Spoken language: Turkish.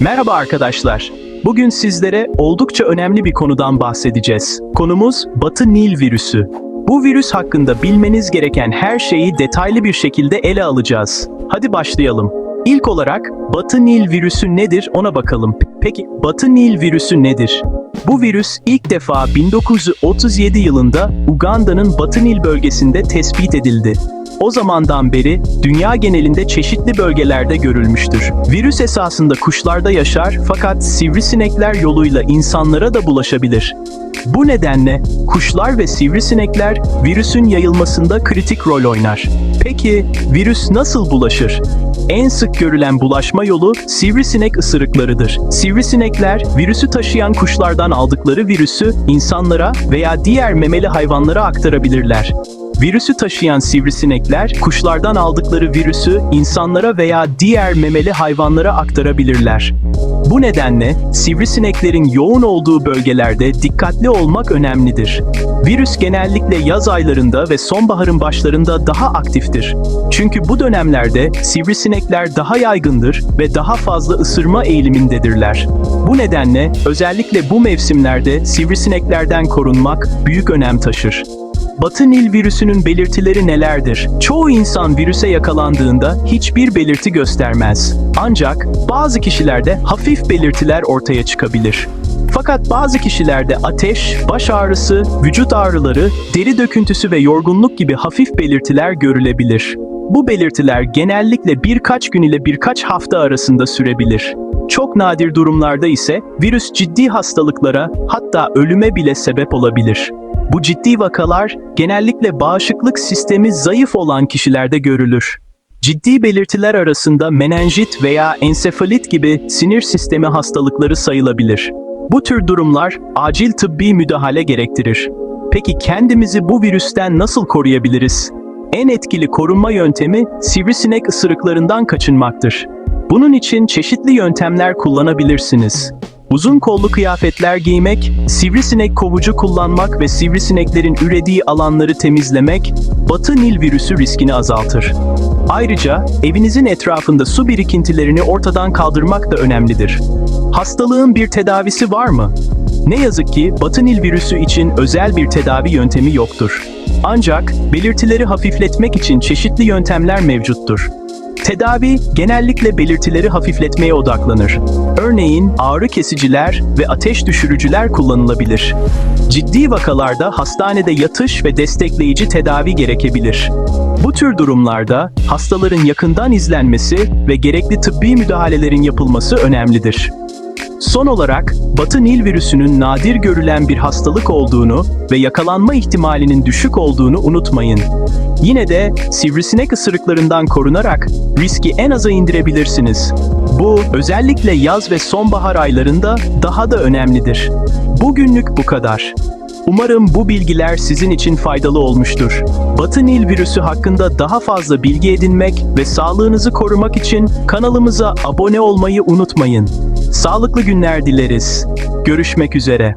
Merhaba arkadaşlar. Bugün sizlere oldukça önemli bir konudan bahsedeceğiz. Konumuz Batı Nil virüsü. Bu virüs hakkında bilmeniz gereken her şeyi detaylı bir şekilde ele alacağız. Hadi başlayalım. İlk olarak Batı Nil virüsü nedir ona bakalım. Peki Batı Nil virüsü nedir? Bu virüs ilk defa 1937 yılında Uganda'nın Batı Nil bölgesinde tespit edildi. O zamandan beri dünya genelinde çeşitli bölgelerde görülmüştür. Virüs esasında kuşlarda yaşar fakat sivrisinekler yoluyla insanlara da bulaşabilir. Bu nedenle kuşlar ve sivrisinekler virüsün yayılmasında kritik rol oynar. Peki virüs nasıl bulaşır? En sık görülen bulaşma yolu sivrisinek ısırıklarıdır. Sivrisinekler virüsü taşıyan kuşlardan aldıkları virüsü insanlara veya diğer memeli hayvanlara aktarabilirler. Virüsü taşıyan sivrisinekler, kuşlardan aldıkları virüsü insanlara veya diğer memeli hayvanlara aktarabilirler. Bu nedenle sivrisineklerin yoğun olduğu bölgelerde dikkatli olmak önemlidir. Virüs genellikle yaz aylarında ve sonbaharın başlarında daha aktiftir. Çünkü bu dönemlerde sivrisinekler daha yaygındır ve daha fazla ısırma eğilimindedirler. Bu nedenle özellikle bu mevsimlerde sivrisineklerden korunmak büyük önem taşır. Batı Nil virüsünün belirtileri nelerdir? Çoğu insan virüse yakalandığında hiçbir belirti göstermez. Ancak bazı kişilerde hafif belirtiler ortaya çıkabilir. Fakat bazı kişilerde ateş, baş ağrısı, vücut ağrıları, deri döküntüsü ve yorgunluk gibi hafif belirtiler görülebilir. Bu belirtiler genellikle birkaç gün ile birkaç hafta arasında sürebilir. Çok nadir durumlarda ise virüs ciddi hastalıklara hatta ölüme bile sebep olabilir. Bu ciddi vakalar genellikle bağışıklık sistemi zayıf olan kişilerde görülür. Ciddi belirtiler arasında menenjit veya ensefalit gibi sinir sistemi hastalıkları sayılabilir. Bu tür durumlar acil tıbbi müdahale gerektirir. Peki kendimizi bu virüsten nasıl koruyabiliriz? En etkili korunma yöntemi sivrisinek ısırıklarından kaçınmaktır. Bunun için çeşitli yöntemler kullanabilirsiniz. Uzun kollu kıyafetler giymek, sivrisinek kovucu kullanmak ve sivrisineklerin ürediği alanları temizlemek, Batı Nil virüsü riskini azaltır. Ayrıca evinizin etrafında su birikintilerini ortadan kaldırmak da önemlidir. Hastalığın bir tedavisi var mı? Ne yazık ki Batı Nil virüsü için özel bir tedavi yöntemi yoktur. Ancak belirtileri hafifletmek için çeşitli yöntemler mevcuttur. Tedavi genellikle belirtileri hafifletmeye odaklanır. Örneğin ağrı kesiciler ve ateş düşürücüler kullanılabilir. Ciddi vakalarda hastanede yatış ve destekleyici tedavi gerekebilir. Bu tür durumlarda hastaların yakından izlenmesi ve gerekli tıbbi müdahalelerin yapılması önemlidir. Son olarak, Batı Nil virüsünün nadir görülen bir hastalık olduğunu ve yakalanma ihtimalinin düşük olduğunu unutmayın. Yine de sivrisinek ısırıklarından korunarak riski en aza indirebilirsiniz. Bu özellikle yaz ve sonbahar aylarında daha da önemlidir. Bugünlük bu kadar. Umarım bu bilgiler sizin için faydalı olmuştur. Batı Nil virüsü hakkında daha fazla bilgi edinmek ve sağlığınızı korumak için kanalımıza abone olmayı unutmayın. Sağlıklı günler dileriz. Görüşmek üzere.